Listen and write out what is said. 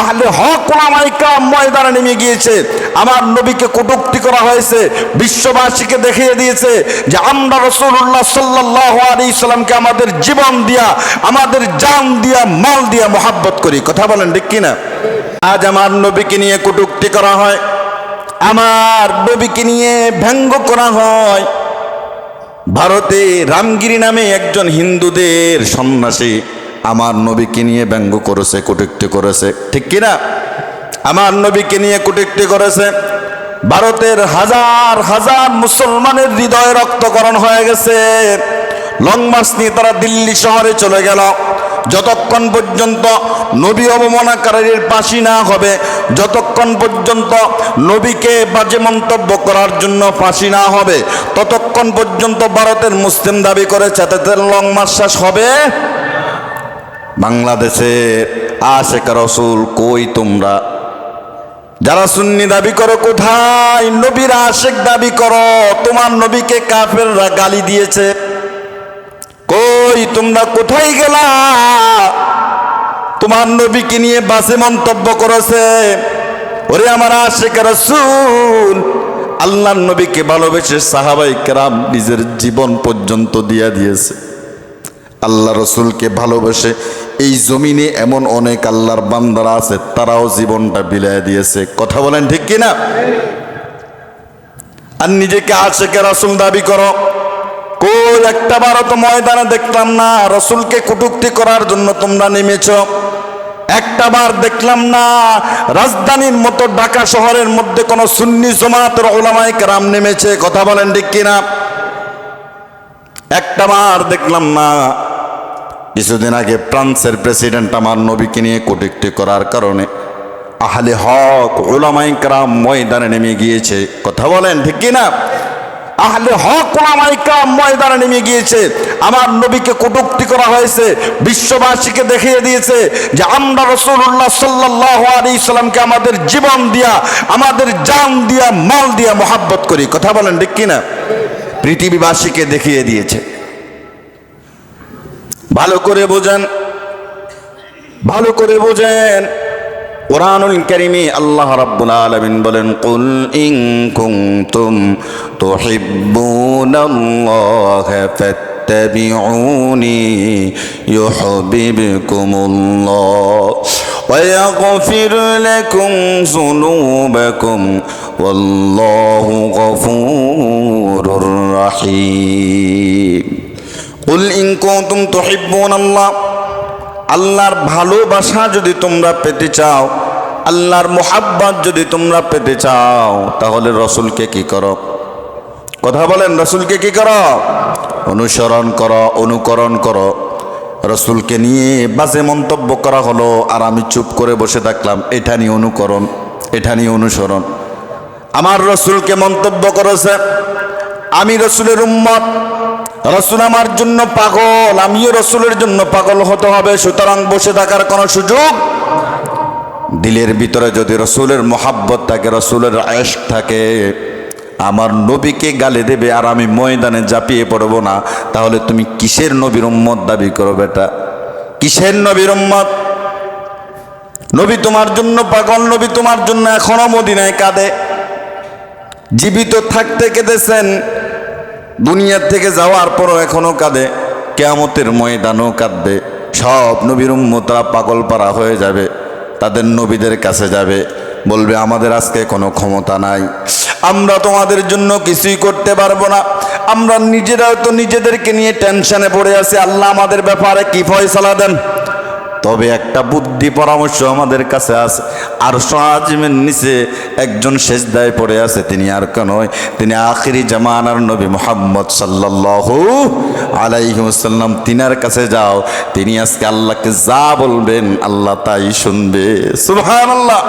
আহলে হক ওলামাইকা ময়দানে নেমে গিয়েছে। আমার নবীকে কটুক্তি করা হয়েছে, বিশ্ববাসীকে দেখিয়ে দিয়েছে যে আমরা রসুল্লাহ সাল্লাহ আলী ইসলামকে আমাদের জীবন দিয়া, আমাদের জান দিয়া, মাল দিয়া মোহাব্বত করি। কথা বলেন ঠিক কিনা? আজ আমার নবীকে নিয়ে কটুক্তি করা হয়, আমার নবীকে নিয়ে ব্যঙ্গ করা হয়। ভারতে রামগিরি নামে একজন হিন্দুদের সন্ন্যাসী আমার নবীকে নিয়ে ব্যঙ্গ করেছে, কটুক্তি করেছে। ঠিক কিনা? আমার নবীকে নিয়ে কটুক্তি করেছে। ভারতের হাজার হাজার মুসলমানের হৃদয়ে রক্তকরণ হয়ে গেছে। লং মার্চ নিয়ে তারা দিল্লি শহরে চলে গেল। যতক্ষণ পর্যন্ত নবী অবমানকারীর ফাঁসি না হবে, যতক্ষণ পর্যন্ত নবীকে বাজে মন্তব্য করার জন্য ফাঁসি না হবে, ততক্ষণ পর্যন্ত ভারতের মুসলিম দাবি করেছে তাদের লং মার্চ শেষ হবে। বাংলাদেশের আশেখ রসুল কই তোমরা? যারা সুন্নি দাবি করো কোথায়? নবীর আশেক দাবি করো, তোমার নবীকে কাফেররা গালি দিয়েছে। কই তোমরা কোথায় গেলা? তোমার নবীকে নিয়ে বাসে মন্তব্য করেছে। ওরে আমার আশেখ রসুল, আল্লাহর নবীকে ভালোবেসে সাহাবাই কেরাম নিজের জীবন পর্যন্ত দিয়া দিয়েছে। আল্লাহ রসুলকে ভালোবেসে এই জমিনে এমন অনেক আল্লাহর বান্দারা আছে, তারাও জীবনটা বিলায় দিয়েছে। কথা বলেন ঠিক কিনা? আর নিজেকে আশেকে রাসুল দাবি করো। কই একটা বারো ময়দানে দেখলাম না, রসুলকে কটুক্তি করার জন্য তোমরা নেমেছ। একটা বার দেখলাম না, রাজধানীর মতো ঢাকা শহরের মধ্যে কোনো সুন্নি জমাতের ওলামায় কেরাম নেমেছে। কথা বলেন ঠিক কিনা? একটা বার দেখলাম না কিছুদিন আগে ফ্রান্সের প্রেসিডেন্ট আমার নবীকে নিয়ে কটুক্তি করার কারণে আহলে হক ওলামাই কারাম ময়দানে নেমে গিয়েছে। কথা বলেন, ঠিক কিনা? আহলে হক ওলামাই কারাম ময়দানে নেমে গিয়েছে। আমার নবীকে কটুক্তি করা হয়েছে, বিশ্ববাসীকে দেখিয়ে দিয়েছে যে আমরা রসুল্লাহ সাল্লাহ আলী ইসলামকে আমাদের জীবন দিয়া, আমাদের জান দিয়া, মাল দিয়া মোহাব্বত করি। কথা বলেন, ঠিক কিনা? পৃথিবীবাসীকে দেখিয়ে দিয়েছে। ভালো করে বোঝেন ভালো করে বোঝেন কোরআনুল কারিমে আল্লাহ রাব্বুল আলামিন বলেন কুল ইন কুনতুম তুহিব্বুনাল্লাহ ফাত্তাবিউনি ইউহিব্বুকুমুল্লাহ ويغفر لكم ذنوبكم والله غفور رحيم কুল ইন কুনতুম তুহিব্বুন আল্লাহ আল্লাহর ভালোবাসা যদি তোমরা পেতে চাও, আল্লাহর মোহাব্বত যদি তোমরা পেতে চাও, তাহলে রসুলকে কি করো? কথা বলেন, রসুলকে কি করো? অনুসরণ করো, অনুকরণ করো। রসুলকে নিয়ে বাজে মন্তব্য করা হলো আর আমি চুপ করে বসে থাকলাম, এটা নিয়ে অনুকরণ, এটা নিয়ে অনুসরণ। আমার রসুলকে মন্তব্য করেছে, আমি রসুলের উম্মত রসুল আমার জন্য পাগল, আমিও রসুলের জন্য পাগল হতে হবে, সুতরাং বসে থাকার কোনো সুযোগ? দিলের ভিতরে যদি রসুলের মোহাব্বত থাকে, রসুলের আয়েস থাকে, আমার নবীকে গালে দেবে আর আমি ময়দানে জাপিয়ে পড়ব না, তাহলে তুমি কিসের নবীর উম্মত দাবি করো বেটা? কিসের নবীর উম্মত? নবী তোমার জন্য পাগল, নবী তোমার জন্য এখনও মদিনায় কাঁদে। জীবিত থাকতে কেঁদেছেন দুনিয়ার থেকে যাওয়ার পরও এখনও কাঁদে। কেয়ামতের ময়দানও কাঁদবে। সব নবীর উম্মতরা পাগল পাড়া হয়ে যাবে। তাদের নবীদের কাছে যাবে। বলবে, আমাদের আজকে কোনো ক্ষমতা নাই। আমরা তোমাদের জন্য কিছুই করতে পারব না। আমরা নিজেরাও তো নিজেদেরকে নিয়ে টেনশনে পড়ে আছি। আল্লাহ আমাদের ব্যাপারে কি ফয়সালা দেন? তবে একটা বুদ্ধি পরামর্শ আমাদের কাছে আছে। আর সহাজিমের নিচে একজন শেষ দায় পড়ে আছে, তিনি আর নয়। তিনি আখিরি জামানার নবী মোহাম্মদ সাল্লাল্লাহু আলাইসাল্লাম তিনার কাছে যাও। তিনি আজকে আল্লাহকে যা বলবেন, আল্লাহ তাই শুনবে। সুবহানাল্লাহ।